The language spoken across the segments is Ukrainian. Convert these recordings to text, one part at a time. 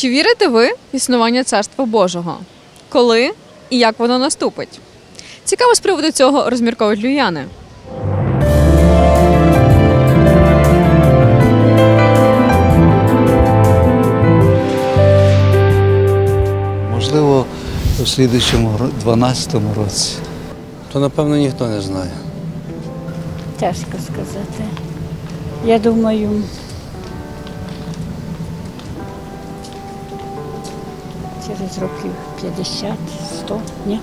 Чи вірите ви в існування Царства Божого? Коли і як воно наступить? Цікаво з приводу цього розмірковують люяни. Можливо, у слідуючому 12 році. То напевно ніхто не знає. Тяжко сказати. Я думаю, через років 50, 100, ні?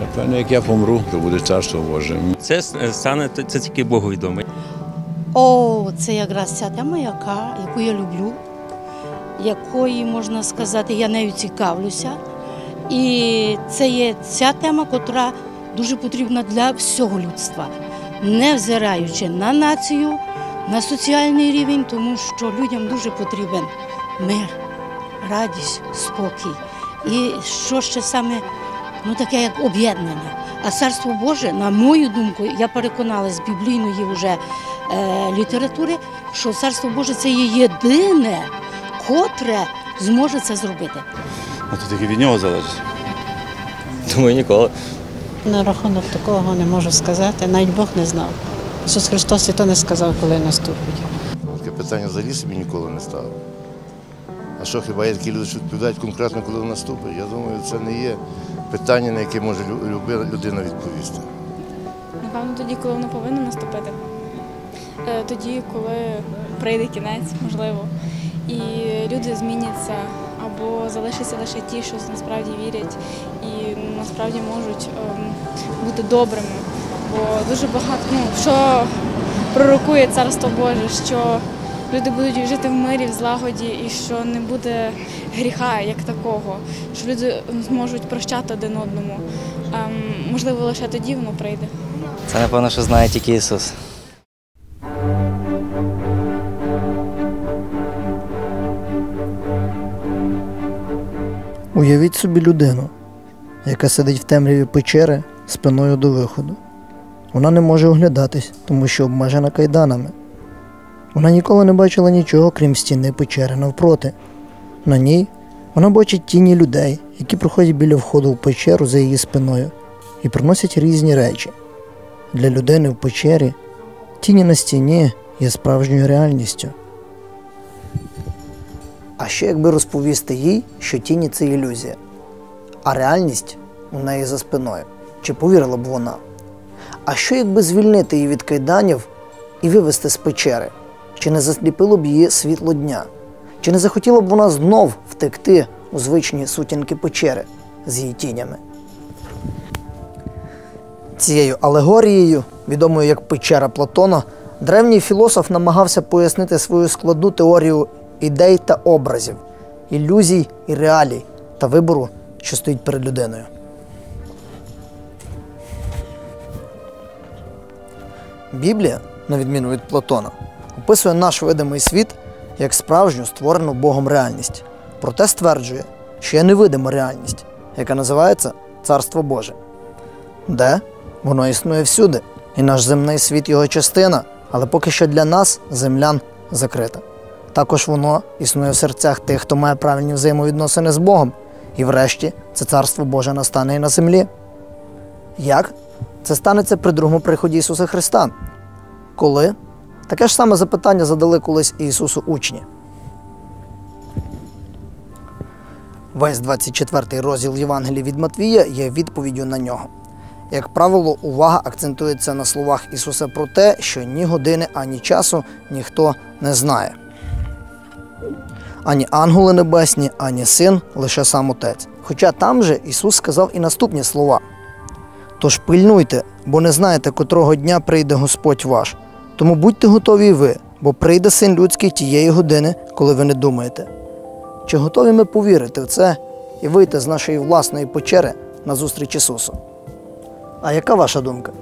Напевно, як я помру, то буде царство Боже. Це стане це тільки Богу відомо. О, це якраз ця тема, яка, яку я люблю, якої, можна сказати, я нею цікавлюся. І це є ця тема, котра дуже потрібна для всього людства, не взираючи на націю, на соціальний рівень, тому що людям дуже потрібен мир, радість, спокій. І що ще саме ну, таке, як об'єднання. А царство Боже, на мою думку, я переконалась з біблійної вже е, літератури, що царство Боже це є єдине, котре зможе це зробити. А то тільки від нього залежить. Думаю, ніколи. На рахунок такого не можу сказати, навіть Бог не знав. Ісус Христос і то не сказав, коли наступить. Таке питання взагалі собі ніколи не ставив. А що хіба є такі люди, що відповідають конкретно, коли вона наступить? Я думаю, це не є питання, на яке може лю- людина відповісти. Напевно, тоді, коли воно повинно наступити. Е, Тоді, коли прийде кінець, можливо, і люди зміняться або залишаться лише ті, що насправді вірять і насправді можуть ем, бути добрими. Бо дуже багато, ну, що пророкує царство Боже, що люди будуть жити в мирі, в злагоді, і що не буде гріха як такого, що люди зможуть прощати один одному. Ем, можливо, лише тоді воно прийде. Це напевно, що знає тільки Ісус. Уявіть собі людину, яка сидить в темряві печери спиною до виходу. Вона не може оглядатись, тому що обмежена кайданами. Вона ніколи не бачила нічого, крім стіни печери навпроти. На ній вона бачить тіні людей, які проходять біля входу в печеру за її спиною і приносять різні речі. Для людини в печері тіні на стіні є справжньою реальністю. А ще якби розповісти їй, що тіні це ілюзія, а реальність у неї за спиною. Чи повірила б вона? А що якби звільнити її від кайданів і вивести з печери? Чи не засліпило б її світло дня? Чи не захотіла б вона знов втекти у звичні сутінки печери з її тінями? Цією алегорією, відомою як печера Платона, древній філософ намагався пояснити свою складну теорію ідей та образів, ілюзій і реалій та вибору, що стоїть перед людиною. Біблія, на відміну від Платона, описує наш видимий світ як справжню створену Богом реальність. Проте стверджує, що є невидима реальність, яка називається Царство Боже. Де? Воно існує всюди, і наш земний світ його частина, але поки що для нас, землян, закрита. Також воно існує в серцях тих, хто має правильні взаємовідносини з Богом, і врешті це царство Боже настане і на землі. Як? Це станеться при другому приході Ісуса Христа. Коли? Таке ж саме запитання задали колись Ісусу учні. Весь 24 розділ Євангелії від Матвія є відповіддю на нього. Як правило, увага акцентується на словах Ісуса про те, що ні години, ані часу ніхто не знає. Ані ангели небесні, ані син, лише сам Отець. Хоча там же Ісус сказав і наступні слова. Тож пильнуйте, бо не знаєте, котрого дня прийде Господь ваш. Тому будьте готові і ви, бо прийде син людський тієї години, коли ви не думаєте. Чи готові ми повірити в це і вийти з нашої власної печери на зустріч Ісусу? А яка ваша думка?